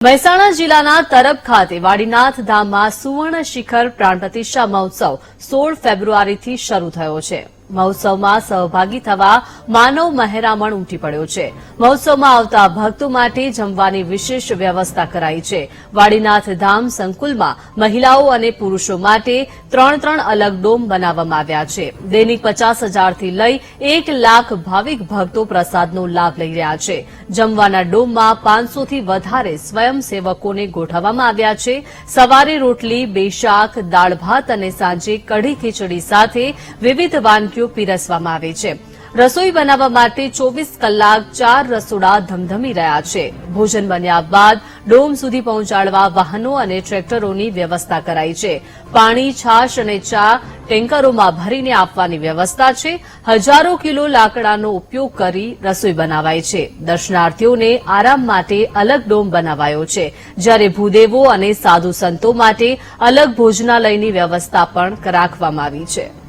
મહેસાણા જિલ્લાના તરબ ખાતે વાડીનાથ ધામમાં સુવર્ણ શિખર પ્રાણ મહોત્સવ સોળ ફેબ્રુઆરીથી શરૂ થયો છે. મહોત્સવમાં સહભાગી થવા માનવ મહેરામણ ઉમટી પડ્યો છે. મહોત્સવમાં આવતા ભક્તો માટે જમવાની વિશેષ વ્યવસ્થા કરાઈ છે. વાડીનાથ ધામ સંકુલમાં મહિલાઓ અને પુરૂષો માટે ત્રણ ત્રણ અલગ ડોમ બનાવવામાં આવ્યા છે. દૈનિક પચાસ હજારથી લઈ એક લાખ ભાવિક ભક્તો પ્રસાદનો લાભ લઈ રહ્યા છે. જમવાના ડોમમાં પાંચસોથી વધારે સ્વયંસેવકોને ગોઠવવામાં આવ્યા છે. સવારે રોટલી બે શાક દાળ ભાત અને સાંજે કઢી ખીચડી સાથે વિવિધ વાનગીઓ પીરસવામાં આવે છે. રસોઈ બનાવવા માટે ચોવીસ કલાક ચાર રસોડા ધમધમી રહ્યા છે. ભોજન બન્યા બાદ ડોમ સુધી પહોંચાડવા વાહનો અને ટ્રેક્ટરોની વ્યવસ્થા કરાઈ છે. પાણી, છાશ અને ચા ટેન્કરોમાં ભરીને આપવાની વ્યવસ્થા છે. હજારો કિલો લાકડાનો ઉપયોગ કરી રસોઈ બનાવાય છે. દર્શનાર્થીઓને આરામ માટે અલગ ડોમ બનાવાયો છે. જ્યારે ભૂદેવો અને સાધુ સંતો માટે અલગ ભોજનાલયની વ્યવસ્થા પણ રાખવામાં આવી છે.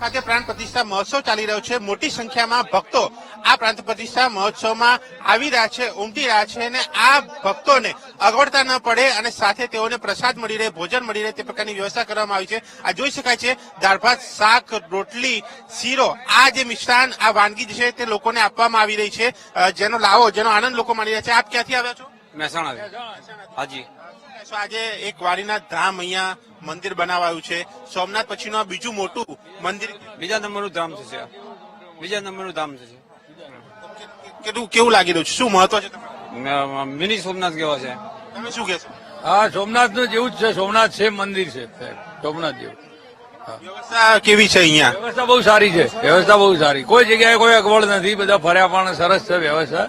ખાતે પ્રાણ પ્રતિષ્ઠા મહોત્સવ ચાલી રહ્યો છે. મોટી સંખ્યામાં ભક્તો આ પ્રાણ પ્રતિષ્ઠા મહોત્સવમાં આવી રહ્યા છે ઉમટી રહ્યા છે અને આ ભક્તોને અગવડતા ન પડે અને સાથે તેઓને પ્રસાદ મળી રહે ભોજન મળી રહે તે પ્રકારની વ્યવસ્થા કરવામાં આવી છે. આ જોઈ શકાય છે દાળ ભાત શાક રોટલી શીરો આ જે મિષ્ટાન આ વાનગી જે છે તે લોકોને આપવામાં આવી રહી છે. જેનો લાવો જેનો આનંદ લોકો માણી રહ્યા છે. આપ ક્યાંથી આવ્યા છો? મહેસાણા હાજી. આજે એક વાડીના ધામ અહીંયા મંદિર બનાવાયું છે. સોમનાથ પછીનું આ બીજું મોટું મંદિર બીજા નંબરનું ધામ છે બીજા નંબરનું ધામ છે કેટલું કેવું લાગી રહ્યું છે? શું મહત્વ છે? મિની સોમનાથ કેવા છે? તમે શું કહેશો? હા સોમનાથનું જેવું જ છે સોમનાથ છે મંદિર છે સોમનાથ જેવું. વ્યવસ્થા કેવી છે અહીંયા? વ્યવસ્થા બહુ સારી છે વ્યવસ્થા બહુ સારી. કોઈ જગ્યાએ કોઈ અગવડ નથી બધા ફર્યા પણ સરસ છે વ્યવસ્થા.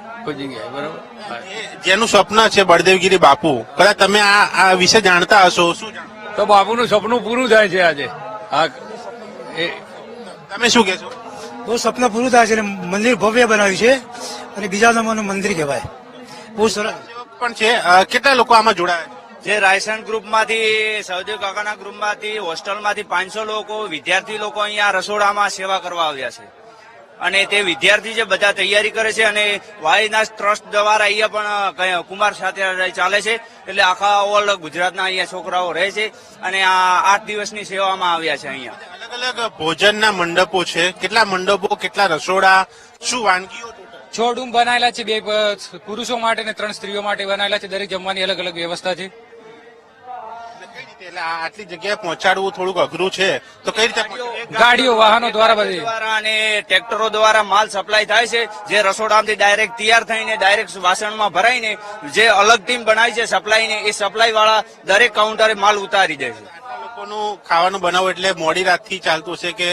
જેનું સ્વપ્ન છે બળદેવગીરી બાપુ કદાચ તમે આ આ વિશે જાણતા હશો. શું તો બાપુનું સપનું પૂરું થાય છે આજે. હા એ તમે શું કહેશો? બહુ સપના પૂરું થાય છે અને મંદિર ભવ્ય બનાવ્યું છે અને બીજા નંબરનું મંદિર કહેવાય. બહુ સરસ. પણ છે. કેટલા લોકો આમાં જોડાયા જે રાયસન ગ્રુપમાંથી સૌદેવ કાકાના ગ્રુપમાંથી હોસ્ટેલમાંથી પાંચસો લોકો વિદ્યાર્થી લોકો અહીંયા રસોડામાં સેવા કરવા આવ્યા છે. અને તે વિદ્યાર્થી જે બધા તૈયારી કરે છે અને વાયનાસ ટ્રસ્ટ દ્વારા અહીંયા પણ કુમાર સાથે ચાલે છે. એટલે આખા ઓલ ગુજરાતના અહીંયા છોકરાઓ રહે છે અને આ આઠ દિવસની સેવામાં આવ્યા છે અહીંયા. અલગ અલગ ભોજનના મંડપો છે. કેટલા મંડપો કેટલા રસોડા શું વાનગીઓ? છ? રૂમ બનાવેલા છે બે પુરુષો માટે ને ત્રણ સ્ત્રીઓ માટે બનાવેલા છે. દરેક જમવાની અલગ અલગ વ્યવસ્થા છે. એટલે રીતે આટલી જગ્યાએ પહોંચાડવું થોડુંક અઘરું છે. તો કઈ રીતે ગાડીઓ વાહનો દ્વારા બધી. દ્વારા અને ટ્રેક્ટરો દ્વારા માલ સપ્લાય થાય છે જે રસોડામાંથી ડાયરેક્ટ તૈયાર થઈને ડાયરેક્ટ વાસણમાં ભરાઈને જે અલગ ટીમ બનાવી છે સપ્લાયની એ સપ્લાય વાળા દરેક કાઉન્ટરે માલ ઉતારી દે છે. લોકોનું ખાવાનું બનાવ એટલે મોડી રાતથી ચાલતું છે કે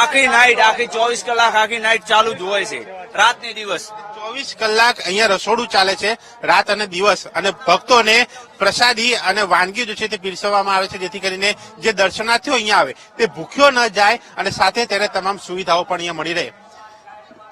આખી નાઇટ આખી ચોવીસ કલાક આખી નાઇટ ચાલુ જ હોય છે. રાત ને દિવસ. ચોવીસ કલાક અહીંયા રસોડું ચાલે છે, રાત અને દિવસ. અને ભક્તોને પ્રસાદી અને વાનગી જે છે તે પીરસવામાં આવે છે, જેથી કરીને જે દર્શનાર્થીઓ અહીંયા આવે, તે ભૂખ્યો ન જાય અને સાથે તેને તમામ સુવિધાઓ પણ અહીંયા મળી રહે.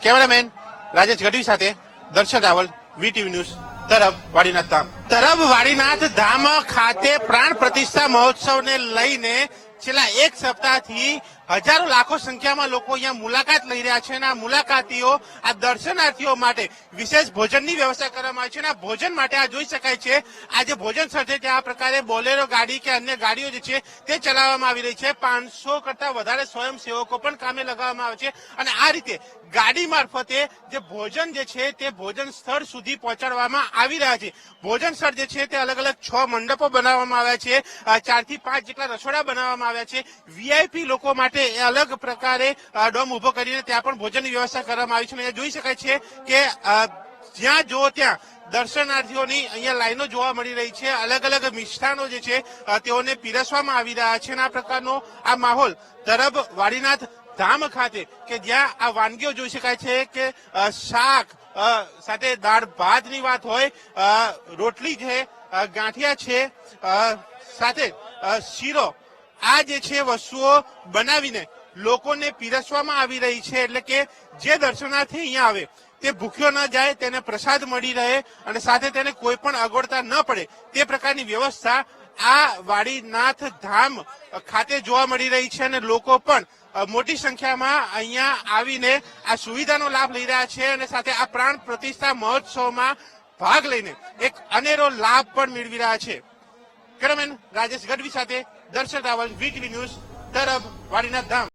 કેમેરામેન રાજેશ ગઢવી સાથે દર્શન રાવલ, વીટીવી ન્યૂઝ, તરફ વાડીનાથ ધામ. તરફ વાડીનાથ ધામ ખાતે પ્રાણ પ્રતિષ્ઠા મહોત્સવને લઈને છેલ્લા એક સપ્તાહથી હજારો લાખો સંખ્યામાં લોકો અહીંયા મુલાકાત લઈ રહ્યા છે અને આ મુલાકાતીઓ, આ દર્શનાર્થીઓ માટે વિશેષ ભોજનની વ્યવસ્થા કરવામાં આવી છે અને આ ભોજન માટે આ જોઈ શકાય છે, આ ભોજન સ્થળ છે ત્યાં આ પ્રકારે બોલેરો ગાડી કે અન્ય ગાડીઓ જે છે તે ચલાવવામાં આવી રહી છે. પાંચસો કરતા વધારે સ્વયંસેવકો પણ કામે લગાવવામાં આવે છે અને આ રીતે ગાડી મારફતે જે ભોજન જે છે તે ભોજન સ્થળ સુધી પહોંચાડવામાં આવી રહ્યા છે. ભોજન સ્થળ જે છે તે અલગ અલગ છ મંડપો બનાવવામાં આવ્યા છે. ચારથી પાંચ જેટલા રસોડા બનાવવામાં આવ્યા છે. વીઆઈપી લોકો માટે અલગ પ્રકારે ડોમ ઊભો કરીને ત્યાં પણ ભોજનની વ્યવસ્થા કરવામાં આવી છે. અને જોઈ શકાય છે કે જ્યાં જુઓ ત્યાં દર્શનાર્થીઓની અહીંયા લાઈનો જોવા મળી રહી છે. અલગ અલગ મિષ્ઠાનો જે છે તેઓને પીરસવામાં આવી રહ્યા છે. અને આ પ્રકારનો આ માહોલ તરબ વાડીનાથ ધામ ખાતે, કે જ્યાં આ વાનગીઓ જોઈ શકાય છે કે શાક સાથે દાળ ભાતની વાત હોય રોટલી છે ગાંઠિયા છે સાથે શીરો. આ જે છે વસ્તુઓ બનાવીને લોકોને પીરસવામાં આવી રહી છે, એટલે કે જે દર્શનાર્થી અહીંયા આવે, તે ભૂખ્યો ન જાય, તેને પ્રસાદ મળી રહે અને સાથે તેને કોઈ પણ અગવડતા ન પડે, તે પ્રકારની વ્યવસ્થા આ વાડીનાથ ધામ ખાતે જોવા મળી રહી છે અને લોકો પણ મોટી સંખ્યામાં અહીંયા આવીને આ સુવિધાનો લાભ લઈ રહ્યા છે અને સાથે આ પ્રાણ પ્રતિષ્ઠા મહોત્સવમાં ભાગ લઈને એક અનેરો લાભ પણ મેળવી રહ્યા છે. કેમેરામેન રાજેશ ગઢવી સાથે દર્શન રાવલ વીકલી ન્યૂઝ, તરફ વાડીનાથ ધામ.